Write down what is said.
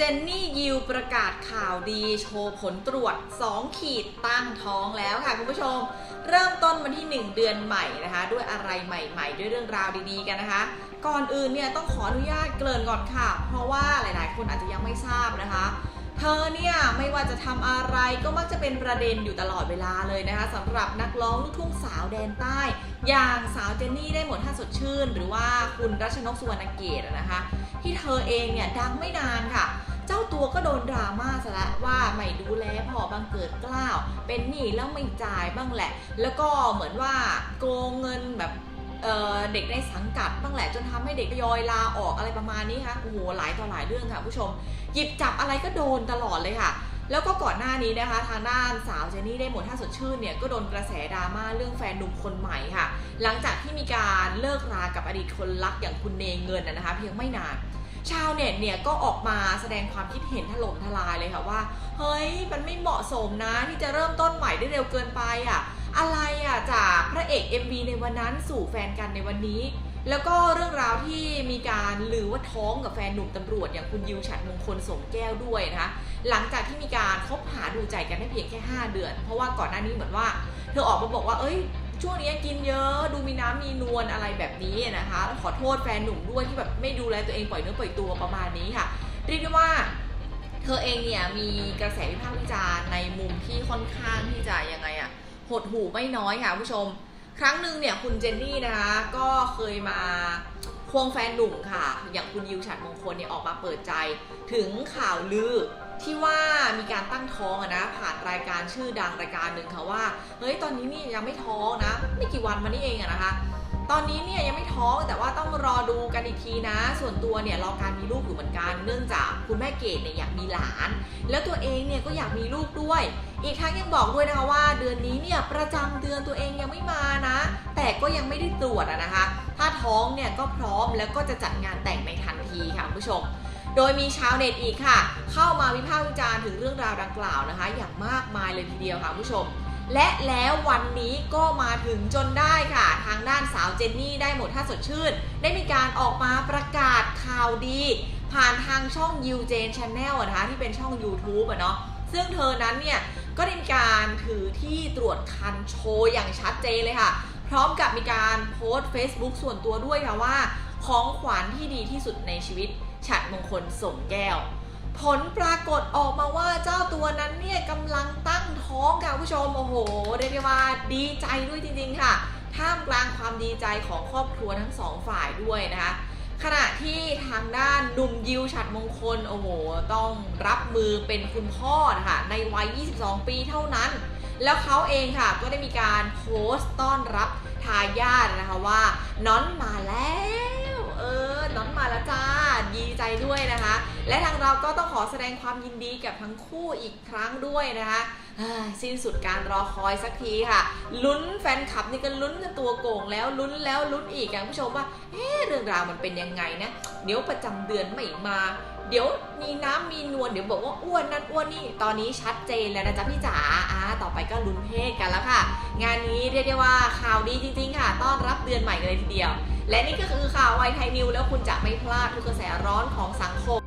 จนนี่ยิวประกาศข่าวดีโชว์ผลตรวจ 2 ขีดตั้งท้องแล้วค่ะคุณผู้ชม เริ่มต้นวันที่ 1 เดือนใหม่นะคะ ด้วยอะไรใหม่ ๆ ด้วยเรื่องราวดีๆกันนะคะ ก่อนอื่นเนี่ยต้องขออนุญาตเกริ่นก่อนค่ะ เพราะว่าหลายๆ คนอาจจะยังไม่ทราบนะคะ เธอเนี่ยไม่ว่าจะทำอะไรก็มักจะเป็นประเด็นอยู่ตลอดเวลาเลยนะคะสำหรับนักร้องลูกทุ่งสาวแดนใต้ อย่างสาวเจนนี่ได้หมดท่าสดชื่น หรือว่าคุณรัชนกสุวรรณเกตนะคะ ที่เธอเองเนี่ยดังไม่นานค่ะ ตัวก็โดนดราม่าซะแล้วว่าไม่ดูแลพ่อบังเกิดกล้าว เป็นหนี้แล้วไม่จ่ายบ้างแหละ แล้วก็เหมือนว่าโกงเงินแบบเเด็กในสังกัดบ้างแหละจนทำให้เด็กยอยลาออกอะไรประมาณนี้ค่ะโอ้โหหลายต่อหลายเรื่องค่ะผู้ชม หยิบจับอะไรก็โดนตลอดเลยค่ะ แล้วก็ก่อนหน้านี้นะคะ ทางด้านสาวเจนี่ได้หมดท่าสดชื่นเนี่ยก็โดนกระแสดราม่าเรื่องแฟนหนุ่มคนใหม่ค่ะ หลังจากที่มีการเลิกรากับอดีตคนรักอย่างคุณเนเงินนะนะคะ เพียงไม่นาน ชาวเน็ตเนี่ยก็ออกมาแสดงความคิดเห็นถล่มทลายเลยค่ะว่า เฮ้ย มันไม่เหมาะสมนะที่จะเริ่มต้นใหม่ได้เร็วเกินไปอะ อะไรอะจากพระเอก MV ในวันนั้นสู่แฟนกันในวันนี้ แล้วก็เรื่องราวที่มีการลือว่าท้องกับแฟนหนุ่มตำรวจอย่างคุณยิวฉัดมงคลสมแก้วด้วยนะคะ หลังจากที่มีการคบหาดูใจกันได้เพียงแค่ 5 เดือน เพราะว่าก่อนหน้านี้เหมือนว่า เธอออกมาบอกว่า เอ้ย ช่วงนี้กินเยอะดูมีน้ำมีนวลอะไรแบบนี้นะคะขอโทษแฟนหนุ่มด้วยที่แบบไม่ดูแลตัวเองปล่อยเนื้อปล่อยตัวประมาณนี้ค่ะ เรียกได้ว่าเธอเองเนี่ยมีกระแสวิพากษ์วิจารณ์ในมุมที่ค่อนข้างที่จะยังไงอะหดหูไม่น้อยค่ะผู้ชม ครั้งหนึ่งเนี่ยคุณเจนนี่นะคะก็เคยมาควงแฟนหนุ่มค่ะ อย่างคุณยิวฉัดมงคลเนี่ยออกมาเปิดใจ ถึงข่าวลือ ที่ว่ามีการตั้งท้องอะนะ ผ่านรายการชื่อดังรายการหนึ่งค่ะว่าเฮ้ยตอนนี้นี่ยังไม่ท้องนะไม่กี่วันมานี้เองอะนะคะ ตอนนี้เนี่ยยังไม่ท้องแต่ว่าต้องรอดูกันอีกทีนะ ส่วนตัวเนี่ยรอการมีลูกอยู่เหมือนกันเนื่องจากคุณแม่เกดเนี่ยอยากมีหลาน แล้วตัวเองเนี่ยก็อยากมีลูกด้วย อีกทั้งยังบอกด้วยนะคะว่า เดือนนี้เนี่ยประจำเดือนตัวเองยังไม่มานะ แต่ก็ยังไม่ได้ตรวจอะนะคะ ถ้าท้องเนี่ยก็พร้อมแล้วก็จะจัดงานแต่งในทันทีค่ะคุณผู้ชม โดยมีชาวเน็ตอีกค่ะ เข้ามาวิพากษ์วิจารณ์ถึงเรื่องราวดังกล่าวนะคะ อย่างมากมายเลยทีเดียวค่ะผู้ชม และแล้ววันนี้ก็มาถึงจนได้ค่ะ ทางด้านสาวเจนนี่ได้หมดท่าสดชื่น ได้มีการออกมาประกาศข่าวดี ผ่านทางช่องยูเจนชาแนลนะคะที่เป็นช่อง YouTube อะเนาะซึ่งเธอนั้นเนี่ยก็ได้มีการถือที่ตรวจคันโชว์อย่างชัดเจนเลยค่ะ พร้อมกับมีการโพสต์ Facebook ส่วนตัวด้วยค่ะว่า ของขวัญที่ดีที่สุดในชีวิต ฉัดมงคลสมแก้ว ผลปรากฏออกมาว่าเจ้าตัวนั้นเนี่ยกำลังตั้งท้องค่ะผู้ชมโอ้โหเรียกได้ว่าดีใจด้วยจริงๆค่ะ ท่ามกลางความดีใจของครอบครัวทั้งสองฝ่ายด้วยนะคะขณะที่ทางด้านหนุ่มยิวฉัดมงคลโอ้โหต้องรับมือเป็นคุณพ่อนะคะในวัย 22 ปีเท่านั้น แล้วเขาเองค่ะก็ได้มีการโพสต์ต้อนรับทายาทนะคะว่าน้อนมาแล้ว เออ น้อนมาแล้วจ้า ดีใจด้วยนะคะ และทางเราก็ต้องขอแสดงความยินดีกับทั้งคู่อีกครั้งด้วยนะคะสิ้นสุดการรอคอยสักทีค่ะ ลุ้นแฟนคลับนี่ก็ลุ้นกันตัวโก่งแล้วลุ้นแล้วลุ้นอีกอะคุณผู้ชมว่าเอ๊เรื่องราวมันเป็นยังไงนะเดี๋ยวประจำเดือนไม่มา เดี๋ยวมีน้ำมีนวลเดี๋ยวบอกว่าอ้วนนั่นอ้วนนี่ตอนนี้ชัดเจนแล้วนะจ๊ะพี่จ๋าอ่าต่อไปก็ลุ้นเพศกันแล้วค่ะ งานนี้เรียกได้ว่าข่าวดีจริง ๆ ค่ะ ต้อนรับเดือนใหม่เลยทีเดียว และนี่ก็คือข่าวไวไทยนิวแล้วคุณจะไม่พลาดทุกกระแสร้อนของสังคม